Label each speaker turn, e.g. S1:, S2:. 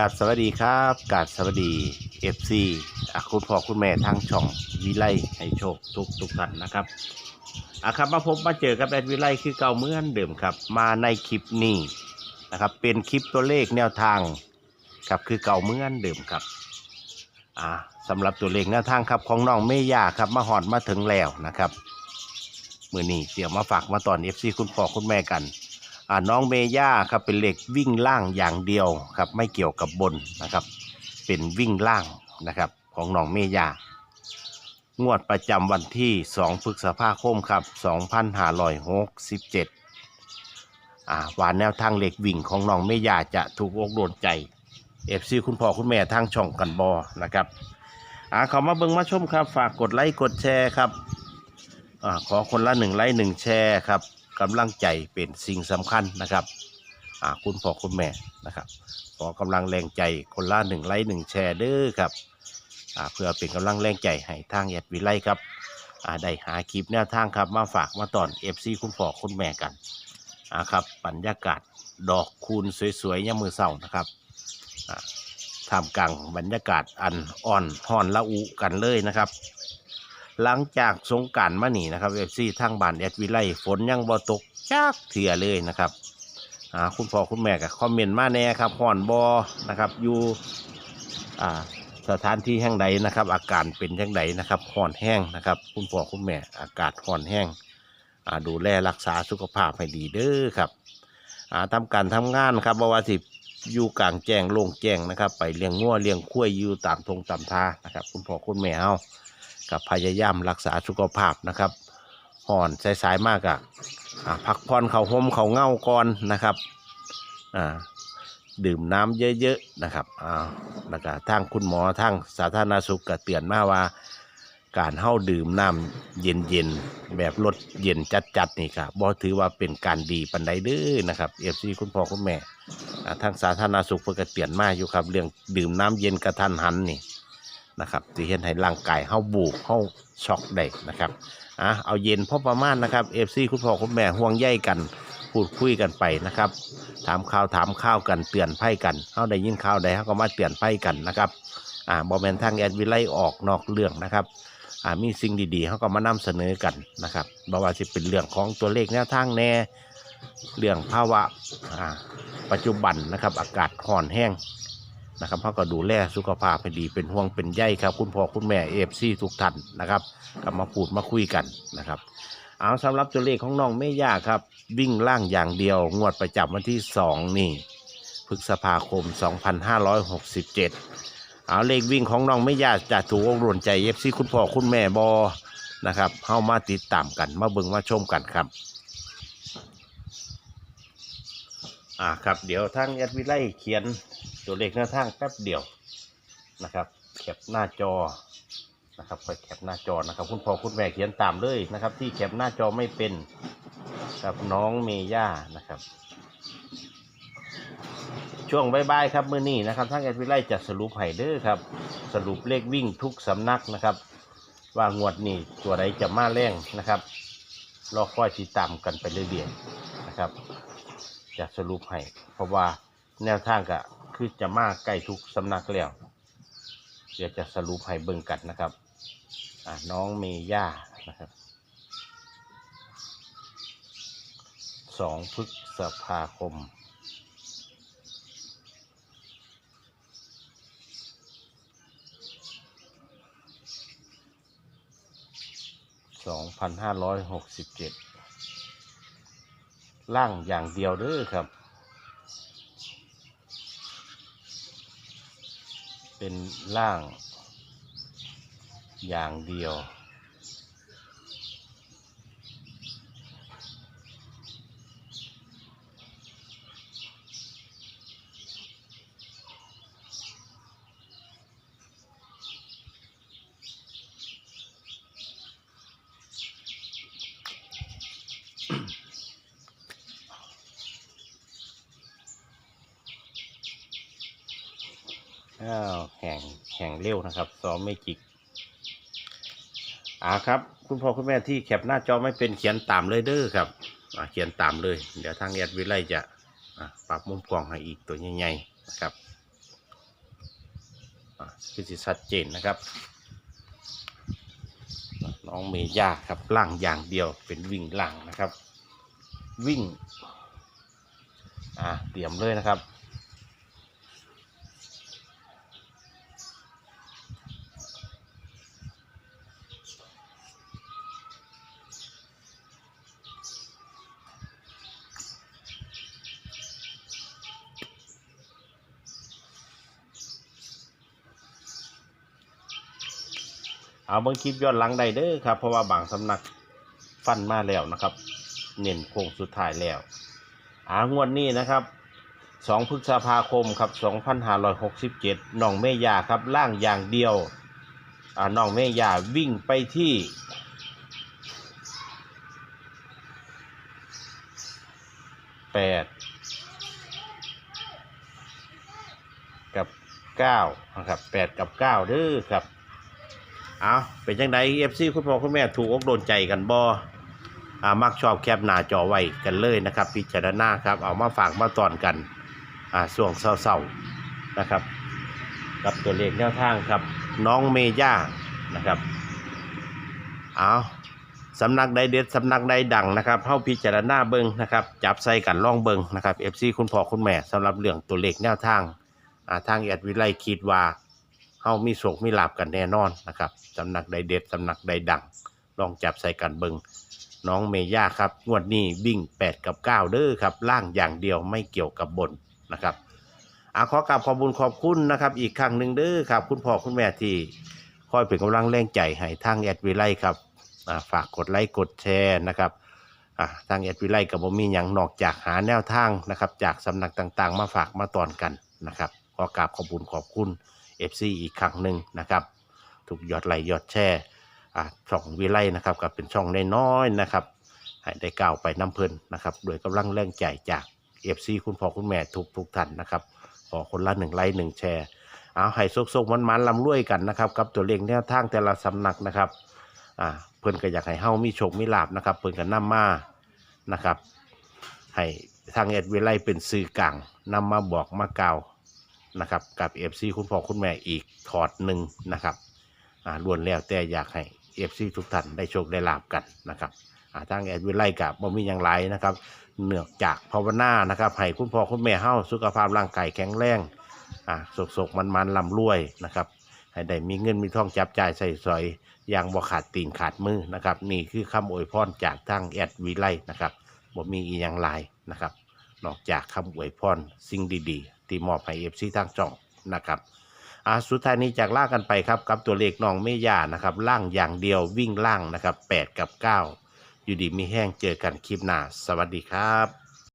S1: กราบสวัสดีครับกราบสวัสดีเอฟซีคุณพ่อคุณแม่ทางช่องวิไลให้โชคทุกทุกท่านนะครับอะครับมาพบมาเจอกับแอดวิไลคือเก่าเหมือนเดิมครับ มาในคลิปนี้นะครับ เป็นคลิปตัวเลขแนวทางครับคือเก่าเหมือนเดิมครับอ่าสำหรับตัวเลขแนวทางครับของน้องเมย่าครับมาหอดมาถึงแล้วนะครับมือนี้เดี๋ยวมาฝากมาตอนเอฟซีคุณพ่อคุณแม่กัน น้องเมย่าครับเป็นเหล็กวิ่งล่างอย่างเดียวครับไม่เกี่ยวกับบนนะครับ เป็นวิ่งล่างนะครับของน้องเมย่างวดประจำวันที่ 2 พฤษภาคมครับ 2567อ่าวานแนวทางเหล็กวิ่งของน้องเมย่าจะถูกอกโดนใจเอฟซีคุณพ่อคุณแม่ทางช่องกันบอนะครับอ่าขามาเบิ่งมาชมครับ ฝากกดไลค์กดแชร์ครับอ่าขอคนละหนึ่งไลค์หนึ่งแชร์ครับ กำลังใจเป็นสิ่งสำคัญนะครับคุณพ่อคุณแม่นะครับขอกำลังแรงใจคนละหนึ่งไลค์หนึ่งแชร์เด้อครับเพื่อเป็นกำลังแรงใจให้ทางแอดวิไลครับได้หาคลิปแนวทางครับมาฝากมาตอนเอฟซีคุณพ่อคุณแม่กันครับบรรยากาศดอกคูณสวยๆยามือเศร้านะครับท่ามกลางบรรยากาศอันอ่อนห่อนละอุกันเลยนะครับ หลังจากสงกรารมานี่นะครับเอฟซีทางบ้านแอดวิไลฝนยังบ่ตกจักเถื่อเลยนะครับอ่าคุณพ่อคุณแม่ก็คอมเมนต์มาแน่ครับห่อนบอนะครับอยู่อ่าสถานที่แห่งใดนะครับ อาการเป็นแห่งใดนะครับห่อนแห้งนะครับ คุณพ่อคุณแม่อากาศห่อนแห้งอ่าดูแลรักษาสุขภาพให้ดีเด้อครับอ่าทำการทำงานครับบ่ว่าสิอยู่กลางแจ้งโล่งแจ้งนะครับ ไปเลี้ยงงัวเลี้ยงคุ้ยอยู่ตามทงตามทานะครับ คุณพ่อคุณแม่เฮา กับพยายามรักษาสุขภาพนะครับห่อนสายๆมากอะอะพักผ่อนเขาห่มเขาเง่าก่อนนะครับอ่าดื่มน้ำเยอะๆนะครับอ่าแล้วก็ทางคุณหมอทางสาธารณสุขก็เตือนมาว่า การเฮาดื่มน้ำเย็นๆแบบรสเย็นจัดๆนี่ครับบ่ถือว่าเป็นการดีปันใดเด้อนะครับเอฟซีคุณพ่อคุณแม่อ่าทางสาธารณสุขเพิ่นก็เตือนมาอยู่ครับ เรื่องดื่มน้ำเย็นกระทันหันนี่ นะครับที่เห็นให้ร่างกายเฮาบูบเฮาช็อกได้นะครับอะเอาเย็นพอประมาณนะครับเอฟซีคุณพ่อคุณแม่ห่วงใยกันพูดคุยกันไปนะครับ ถามข่าวถามข้าวกันเตือนไพ่กันเฮาได้ยินข่าวใดเฮาก็มาเตือนไพ่กันนะครับอ่าบอแมนทางแอดวิไลออกนอกเรื่องนะครับอ่ามีสิ่งดีๆเฮาก็มานำเสนอกันนะครับบ่ว่าจะเป็นเรื่องของตัวเลขแนวทางแน่เรื่องภาวะอ่าปัจจุบันนะครับ อากาศห่อนแห้ง นะครับเขาก็ดูแลสุขภาพให้ดีเป็นห่วงเป็นใยครับ คุณพ่อคุณแม่เอฟซีทุกท่านนะครับกลับมาพูดมาคุยกันนะครับเอาสำหรับตัวเลขของน้องเมย่าครับ วิ่งล่างอย่างเดียว งวดประจำวันที่ 2 นี่พฤษภาคม 2567 เอาเลขวิ่งของน้องเมย่าจะถูกอกรวนใจเอฟซีคุณพ่อคุณแม่บอนะครับเข้ามาติดตามกันมาเบิ่งมาชมกันครับอ่าครับ เดี๋ยวทางแอดวิไลเขียน ตัวเลขหน้าทางแป๊บเดียวนะครับแคปหน้าจอนะครับคอยแคปหน้าจอนะครับ คุณพ่อคุณแม่เขียนตามเลยนะครับ ที่แคปหน้าจอไม่เป็นกับน้องเมย่านะครับ ช่วงบายๆครับมื้อนี้นะครับทางแอดวิไลจะสรุปให้เด้อครับ สรุปเลขวิ่งทุกสำนักนะครับ ว่างวดนี้ตัวใดจะมาแรงนะครับรอคอยติดตามกันไปเรื่อยๆนะครับ จะสรุปให้เพราะว่าแนวทางก็ คือจะมาใกล้ทุกสำนักแล้ว เดี๋ยวจะสรุปให้เบิ่งกันนะครับน้องเมย่านะครับสองพฤษภาคม สองพันห้าร้อยหกสิบเจ็ดล่างอย่างเดียวเด้อครับ เป็นล่างอย่างเดียว อ้าวแห่งแห่งเร็วนะครับซ้อมไม่จิกอ่าครับ คุณพ่อคุณแม่ที่แคปหน้าจอไม่เป็นเขียนตามเลยเด้อครับอ่าเขียนตามเลย เดี๋ยวทางแอดวิไลจะอ่าปรับมุมกล้องให้อีกตัวใหญ่ๆนะครับอ่าคือสิชัดเจนนะครับน้องเมย่าครับล่างอย่างเดียวเป็นวิ่งล่างนะครับ วิ่งอ่าเตรียมเลยนะครับ เอาเบิ่งคลิปย้อนหลังได้เด้อครับ เพราะว่าบางสำนักฟันมาแล้วนะครับ เน้นโค้งสุดท้ายแล้วอางวดนี้นะครับ2พฤษภาคมครับ2567น้องเมยาครับล่างอย่างเดียวอ่าน้องเมยาวิ่งไปที่แปดกับเก้านะครับแปดกับเก้าเด้อครับ เอาเป็นยังไงเอฟซีคุณพ่อคุณแม่ถูกอกโดนใจกันบออ่ามักชอบแคปหน้าจอไว้กันเลยนะครับ พิจารณาครับ เอามาฝากมาตอนกันอ่าช่วงเศร้าๆนะครับ กับตัวเลขแนวทางครับ น้องเมย่านะครับเอาสำนักใดเด็ดสำนักใดดังนะครับเข้าพิจารณาเบิงนะครับ จับใส่กันล่องเบิงนะครับเอฟซีคุณพ่อคุณแม่สำหรับเรื่องตัวเลขแนวทางอ่าทางแอดวิไลคิดว่า เฮามีโศกมีลาบกันแน่นอนนะครับสำนักใดเด็ดสำนักใดดัง ลองจับใส่กันเบิงน้องเมย่าครับ งวดนี้วิ่ง 8 กับ 9 เด้อครับ ล่างอย่างเดียวไม่เกี่ยวกับบนนะครับอาขอกราบขอบคุญขอบคุณนะครับ อีกครั้งหนึ่งเด้อครับ คุณพ่อคุณแม่ที่คอยเป็นกำลังแรงใจให้ทางแอดวิไลครับอ่าฝากกดไลค์กดแชร์นะครับอ่าทางแอดวิไลกับผมมีอย่างนอกจากหาแนวทางนะครับ จากสำนักต่างๆ มาฝากมาตอนกันนะครับขอกราบขอบคุญขอบคุณ FC อีกครั้งหนึ่งนะครับ ถูกยอดไหลยอดแช่ช่องวิไลนะครับก็เป็นช่องน้อยๆนะครับให้ได้ก้าวไปน้ำเพลินนะครับโดยกำลังแรงใจจาก FC คุณพ่อคุณแม่ทุกทุกท่านนะครับขอคนละหนึ่งไลค์หนึ่งแชร์เอาให้โซกๆมันๆลำรวยกันนะครับกับตัวเลขแนวทางแต่ละสำนักนะครับอ่าเพิ่นก็อยากให้เฮามีโชคมีลาบนะครับ เพิ่นก็นำมานะครับ ให้ทางเอ็ดวิไลเป็นสื่อกลางนำมาบอกมากล่าว นะครับกับเอฟซีคุณพ่อคุณแม่อีกถอดหนึ่งนะครับอ่าล้วนแล้วแต่อยากให้เอฟซีทุกท่านได้โชคได้ลาบกันนะครับอ่าทางเอ็ดวิไลกับบ่มีอย่างไรนะครับเนื่องจากภาวนานะครับให้คุณพ่อคุณแม่เฮาสุขภาพร่างกายแข็งแรงอ่าสกๆมันๆลำรวยนะครับให้ได้มีเงินมีทองจับจ่ายใส่สอยอย่างบ่ขาดตีนขาดมือนะครับ นี่คือคำอวยพรจากทางแอดวิไลนะครับบ่มีอีหยังหลายนะครับ นอกจากคำอวยพรสิ่งดีๆ ที่มอบให้เอฟซีทางจ่องนะครับอ่าสุดท้ายนี้จากล่ากันไปครับกับตัวเลขน้องเมย่านะครับล่างอย่างเดียววิ่งล่างนะครับ 8 กับ 9 อยู่ดีมีแห้งเจอกันคลิปหน้า สวัสดีครับ